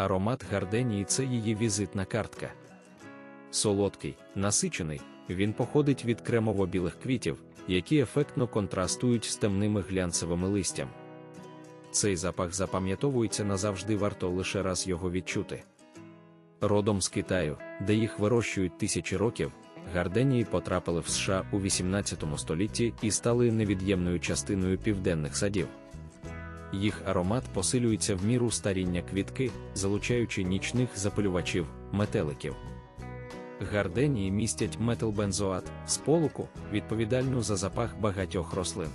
Аромат гарденії це її візитна картка. Солодкий, насичений, він походить від кремово-білих квітів, які ефектно контрастують з темними глянцевими листям. Цей запах запам'ятовується назавжди варто лише раз його відчути. Родом з Китаю, де їх вирощують тисячі років, гарденії потрапили в США у 18 столітті і стали невід'ємною частиною південних садів. Їх аромат посилюється в міру старіння квітки, залучаючи нічних запилювачів, метеликів. Гарденії містять метилбензоат, сполуку, відповідальну за запах багатьох рослин.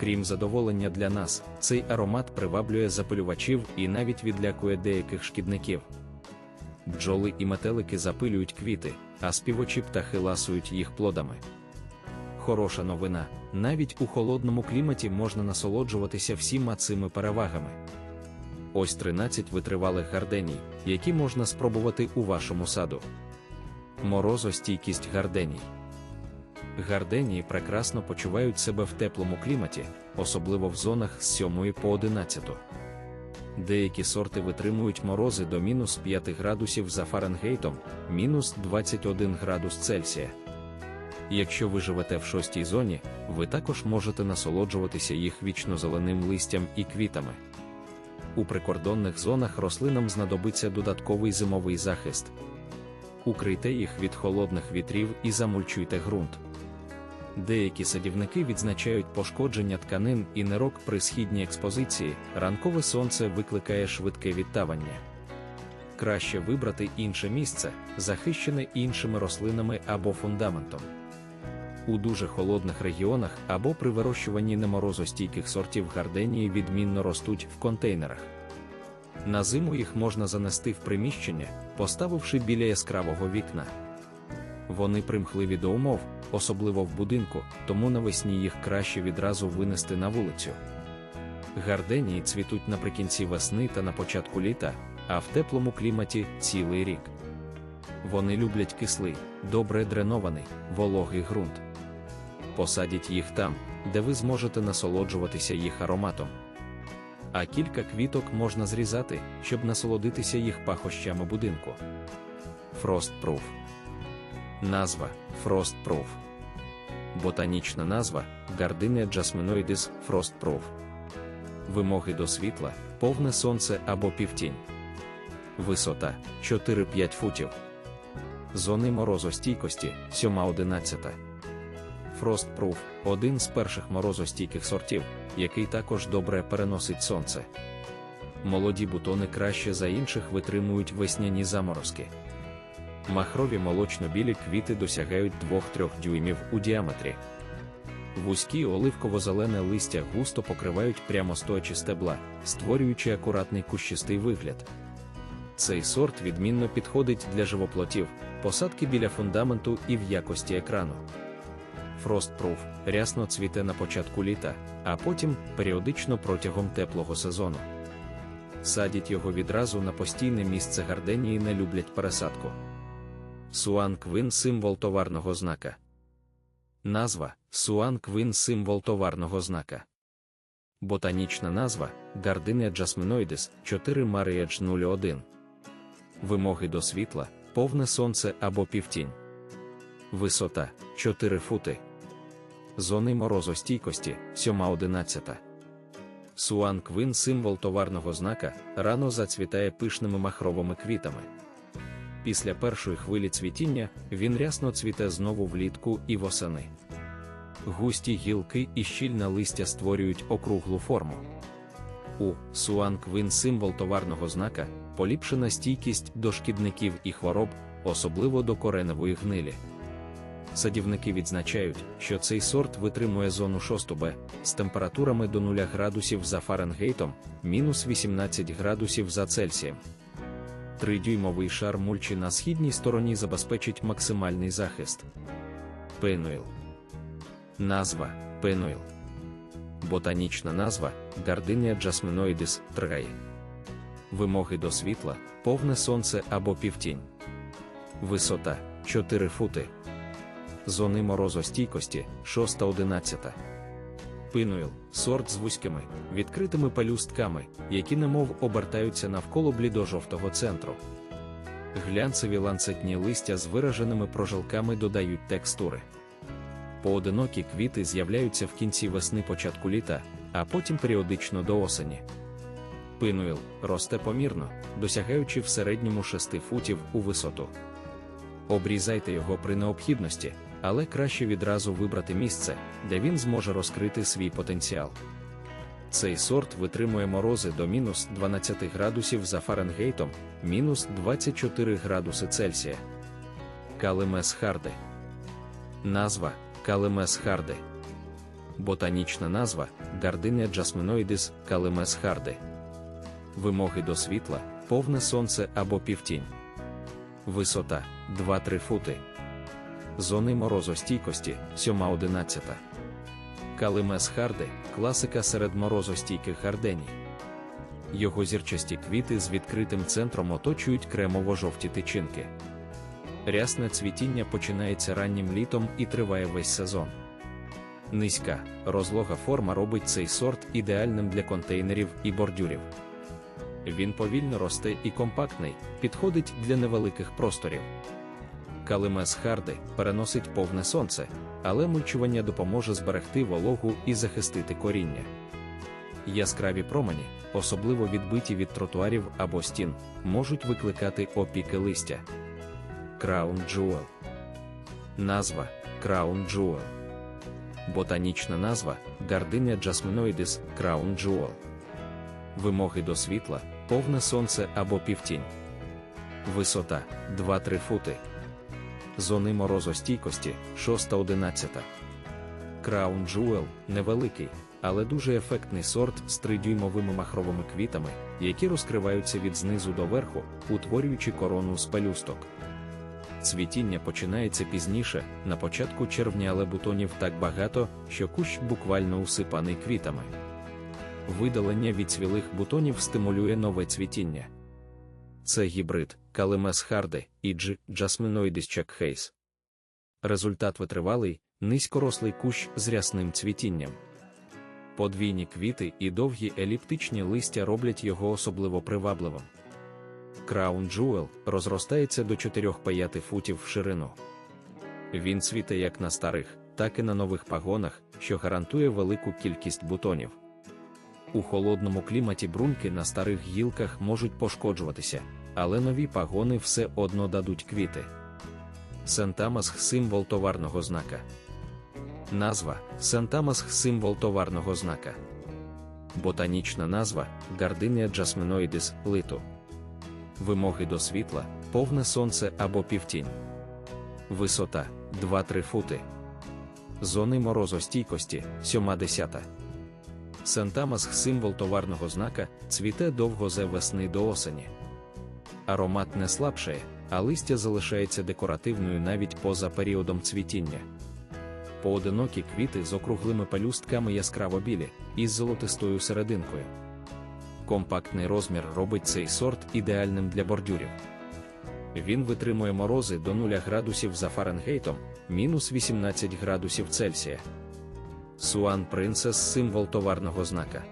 Крім задоволення для нас, цей аромат приваблює запилювачів і навіть відлякує деяких шкідників. Бджоли і метелики запилюють квіти, а співочі птахи ласують їх плодами. Хороша новина, навіть у холодному кліматі можна насолоджуватися всіма цими перевагами. Ось 13 витривалих гарденій, які можна спробувати у вашому саду. Морозостійкість гарденій. Гарденії прекрасно почувають себе в теплому кліматі, особливо в зонах з 7 по 11. Деякі сорти витримують морози до мінус 5 градусів за Фаренгейтом, мінус 21 градус Цельсія. Якщо ви живете в шостій зоні, ви також можете насолоджуватися їх вічнозеленим листям і квітами. У прикордонних зонах рослинам знадобиться додатковий зимовий захист. Укрийте їх від холодних вітрів і замульчуйте ґрунт. Деякі садівники відзначають пошкодження тканин і нерок при східній експозиції, ранкове сонце викликає швидке відтавання. Краще вибрати інше місце, захищене іншими рослинами або фундаментом. У дуже холодних регіонах або при вирощуванні неморозостійких сортів гарденії відмінно ростуть в контейнерах. На зиму їх можна занести в приміщення, поставивши біля яскравого вікна. Вони примхливі до умов, особливо в будинку, тому навесні їх краще відразу винести на вулицю. Гарденії цвітуть наприкінці весни та на початку літа, а в теплому кліматі цілий рік. Вони люблять кислий, добре дренований, вологий ґрунт. Посадіть їх там, де ви зможете насолоджуватися їх ароматом. А кілька квіток можна зрізати, щоб насолодитися їх пахощами будинку. Frostproof Назва Frostproof Ботанічна назва Gardenia Jasminoides Frostproof Вимоги до світла, повне сонце або півтінь. Висота 4-5 футів. Зони морозостійкості 7-11. Frostproof – один з перших морозостійких сортів, який також добре переносить сонце. Молоді бутони краще за інших витримують весняні заморозки. Махрові молочно-білі квіти досягають 2-3 дюймів у діаметрі. Вузькі оливково-зелене листя густо покривають прямостоячі стебла, створюючи акуратний кущистий вигляд. Цей сорт відмінно підходить для живоплотів, посадки біля фундаменту і в якості екрану. Frostproof рясно цвіте на початку літа, а потім періодично протягом теплого сезону. Садять його відразу на постійне місце гарденії не люблять пересадку. Суан Квин символ товарного знака. Назва Суан Квин символ товарного знака. Ботанічна назва Gardenia Jasminoides 4 Marriage 01. Вимоги до світла, повне сонце або півтінь. Висота 4 фути. Зони морозостійкості 7-11. Суан Квин символ товарного знака рано зацвітає пишними махровими квітами. Після першої хвилі цвітіння він рясно цвіте знову влітку і восени. Густі гілки і щільне листя створюють округлу форму. У Суан Квин символ товарного знака поліпшена стійкість до шкідників і хвороб, особливо до кореневої гнилі. Садівники відзначають, що цей сорт витримує зону 6Б з температурами до 0 градусів за Фаренгейтом, мінус 18 градусів за Цельсієм. Тридюймовий шар мульчі на східній стороні забезпечить максимальний захист. Пенуїл. Назва Пенуїл. Ботанічна назва Gardenia Jasminoides Тргай. Вимоги до світла, повне сонце або півтінь. Висота 4 фути. Зони морозостійкості 6-11. Пинуїл сорт з вузькими, відкритими палюстками, які немов обертаються навколо блідо-жовтого центру. Глянцеві ланцетні листя з вираженими прожилками додають текстури. Поодинокі квіти з'являються в кінці весни початку літа, а потім періодично до осені. Пинуїл росте помірно, досягаючи в середньому 6 футів у висоту. Обрізайте його при необхідності, але краще відразу вибрати місце, де він зможе розкрити свій потенціал. Цей сорт витримує морози до мінус 12 градусів за Фаренгейтом, мінус 24 градуси Цельсія. Калимес Харди. Назва Калимес Харди. Ботанічна назва Gardenia jasminoides Калимес Харди. Вимоги до світла, повне сонце або півтінь. Висота 2-3 фути. Зони морозостійкості 7-11. Калимес Харди класика серед морозостійких гарденій. Його зірчасті квіти з відкритим центром оточують кремово-жовті тичинки. Рясне цвітіння починається раннім літом і триває весь сезон. Низька, розлога форма робить цей сорт ідеальним для контейнерів і бордюрів. Він повільно росте і компактний, підходить для невеликих просторів. Калимес Харди переносить повне сонце, але мульчування допоможе зберегти вологу і захистити коріння. Яскраві промені, особливо відбиті від тротуарів або стін, можуть викликати опіки листя. Краун Jewel Назва Краун Jewel Ботанічна назва Gardenia jasminoides Crown Jewel Вимоги до світла, повне сонце або півтінь. Висота 2-3 фути. Зони морозостійкості 6-11. Краун Jewel невеликий, але дуже ефектний сорт з тридюймовими махровими квітами, які розкриваються від знизу до верху, утворюючи корону з пелюсток. Цвітіння починається пізніше, на початку червня, але бутонів так багато, що кущ буквально усипаний квітами. Видалення від цвілих бутонів стимулює нове цвітіння. Це гібрид Калимес Харди і Дж. Jasminoides Чакхейс. Результат витривалий, низькорослий кущ з рясним цвітінням. Подвійні квіти і довгі еліптичні листя роблять його особливо привабливим. Краун Jewel розростається до 4-5 футів в ширину. Він цвіте як на старих, так і на нових пагонах, що гарантує велику кількість бутонів. У холодному кліматі бруньки на старих гілках можуть пошкоджуватися, але нові пагони все одно дадуть квіти. Сентамасх символ товарного знака. Назва Сентамасх символ товарного знака. Ботанічна назва Gardenia jasminoides литу. Вимоги до світла, повне сонце або півтінь. Висота 2-3 фути. Зони морозостійкості 7-10. Сентамасх символ товарного знака, цвіте довго з весни до осені. Аромат не слабшає, а листя залишається декоративною навіть поза періодом цвітіння. Поодинокі квіти з округлими пелюстками яскраво білі, із золотистою серединкою. Компактний розмір робить цей сорт ідеальним для бордюрів. Він витримує морози до 0 градусів за Фаренгейтом, мінус 18 градусів Цельсія. Суан Принцес символ товарного знака.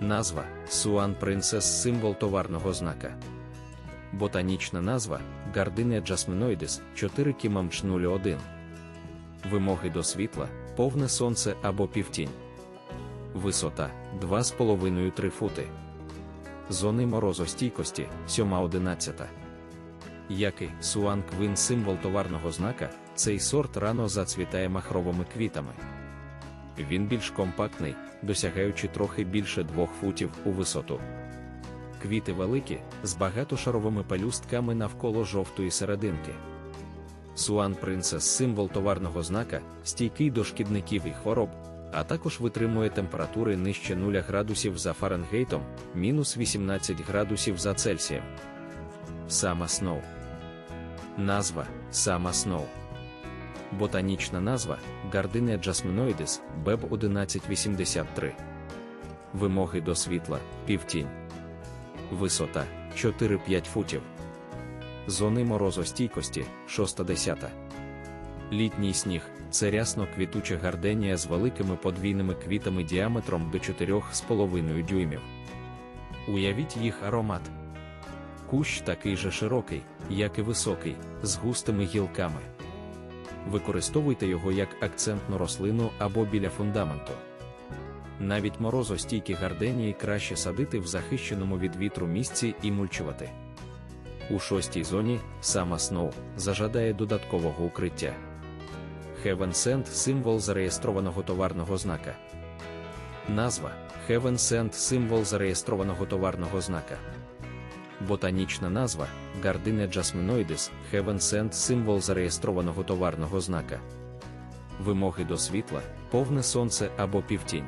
Назва Суан Принцес символ товарного знака. Ботанічна назва Gardenia jasminoides 4 кімамч 01. Вимоги до світла, повне сонце або півтінь. Висота 2,5-3 фути. Зони морозостійкості 7-11. Який Суан Квин символ товарного знака, цей сорт рано зацвітає махровими квітами. Він більш компактний, досягаючи трохи більше 2 футів у висоту. Квіти великі, з багатошаровими пелюстками навколо жовтої серединки. Суан Принцес символ товарного знака, стійкий до шкідників і хвороб, а також витримує температури нижче 0 градусів за Фаренгейтом, мінус 18 градусів за Цельсієм. Сама Сноу. Назва Сама Сноу. Ботанічна назва Gardenia jasminoides Беб 1183. Вимоги до світла півтінь. Висота 4-5 футів. Зони морозостійкості 6-10. Літній сніг це рясно квітуча гарденія з великими подвійними квітами діаметром до 4,5 дюймів. Уявіть їх аромат. Кущ такий же широкий, як і високий, з густими гілками. Використовуйте його як акцентну рослину або біля фундаменту. Навіть морозостійкі гарденії краще садити в захищеному від вітру місці і мульчувати. У шостій зоні сама Сноу зажадає додаткового укриття. Heaven Send – символ зареєстрованого товарного знака. Назва Heaven Send – символ зареєстрованого товарного знака. Ботанічна назва Gardenia Jasminoides Heaven Send – символ зареєстрованого товарного знака. Вимоги до світла, повне сонце або півтінь.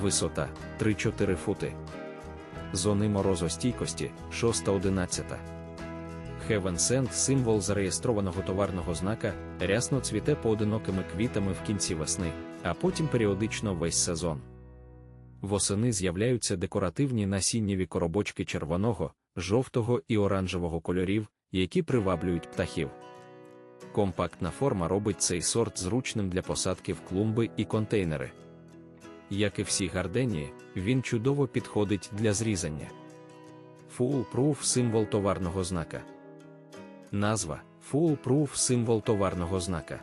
Висота 3-4 фути. Зони морозостійкості 6-11. Heaven Send – символ зареєстрованого товарного знака, рясно цвіте поодинокими квітами в кінці весни, а потім періодично весь сезон. Восени з'являються декоративні насіннєві коробочки червоного, жовтого і оранжевого кольорів, які приваблюють птахів. Компактна форма робить цей сорт зручним для посадки в клумби і контейнери. Як і всі гарденії, він чудово підходить для зрізання. Full Proof – символ товарного знака. Назва Full Proof – символ товарного знака.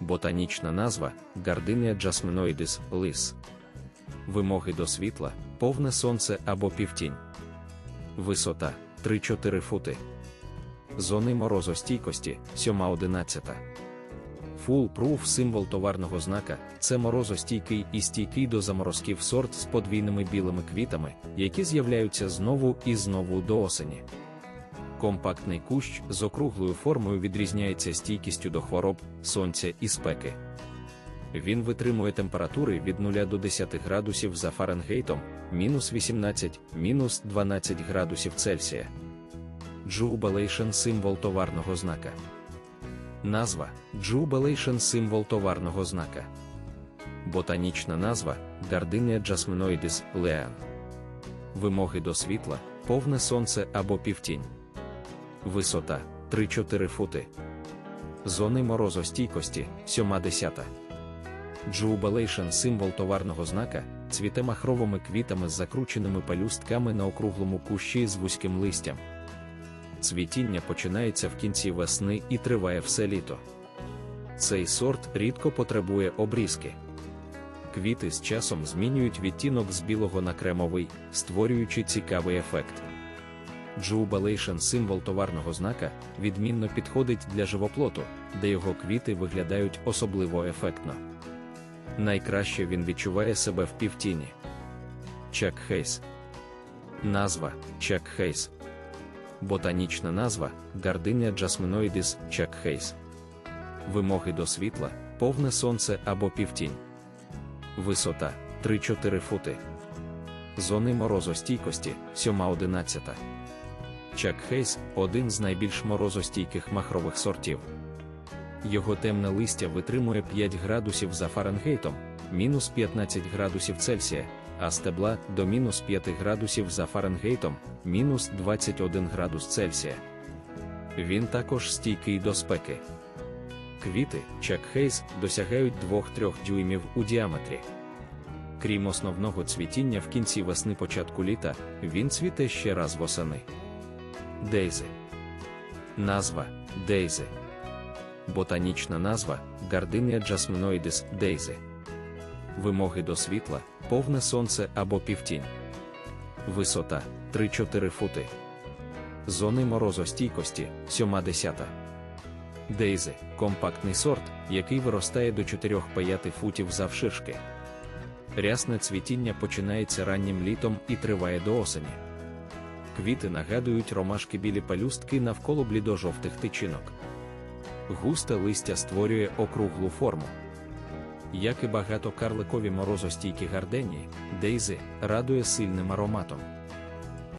Ботанічна назва Gardenia Jasminoides лис. Вимоги до світла, повне сонце або півтінь. Висота 3-4 фути. Зони морозостійкості 7-11. Full Proof – символ товарного знака це морозостійкий і стійкий до заморозків сорт з подвійними білими квітами, які з'являються знову і знову до осені. Компактний кущ з округлою формою відрізняється стійкістю до хвороб, сонця і спеки. Він витримує температури від 0 до 10 градусів за Фаренгейтом, мінус 18, мінус 12 градусів Цельсія. Jubilation – символ товарного знака. Назва Jubilation – символ товарного знака. Ботанічна назва Gardenia Jasminoides Lean. Вимоги до світла, повне сонце або півтінь. Висота 3-4 фути. Зони морозостійкості 7-10. Jubilation – символ товарного знака, цвіте махровими квітами з закрученими пелюстками на округлому кущі з вузьким листям. Цвітіння починається в кінці весни і триває все літо. Цей сорт рідко потребує обрізки. Квіти з часом змінюють відтінок з білого на кремовий, створюючи цікавий ефект. Jubilation – символ товарного знака, відмінно підходить для живоплоту, де його квіти виглядають особливо ефектно. Найкраще він відчуває себе в півтіні. Чак Хейс. Назва Чак Хейс. Ботанічна назва Gardenia Jasminoides Чак Хейс. Вимоги до світла, повне сонце або півтінь. Висота 3-4 фути. Зони морозостійкості 7-11. Чак Хейс один з найбільш морозостійких махрових сортів. Його темне листя витримує 5 градусів за Фаренгейтом, мінус 15 градусів Цельсія, а стебла до мінус 5 градусів за Фаренгейтом, мінус 21 градус Цельсія. Він також стійкий до спеки. Квіти Чак Хейс досягають 2-3 дюймів у діаметрі. Крім основного цвітіння в кінці весни початку літа, він цвіте ще раз восени. Дейзи. Назва Дейзи. Ботанічна назва Gardenia Jasminoides Дейзи. Вимоги до світла, повне сонце або півтінь. Висота 3-4 фути. Зони морозостійкості 7-10. Дейзи компактний сорт, який виростає до 4-5 футів завширшки. Рясне цвітіння починається раннім літом і триває до осені. Квіти нагадують ромашки білі пелюстки навколо блідо-жовтих тичинок. Густе листя створює округлу форму. Як і багато карликові морозостійкі гарденії, дейзи радує сильним ароматом.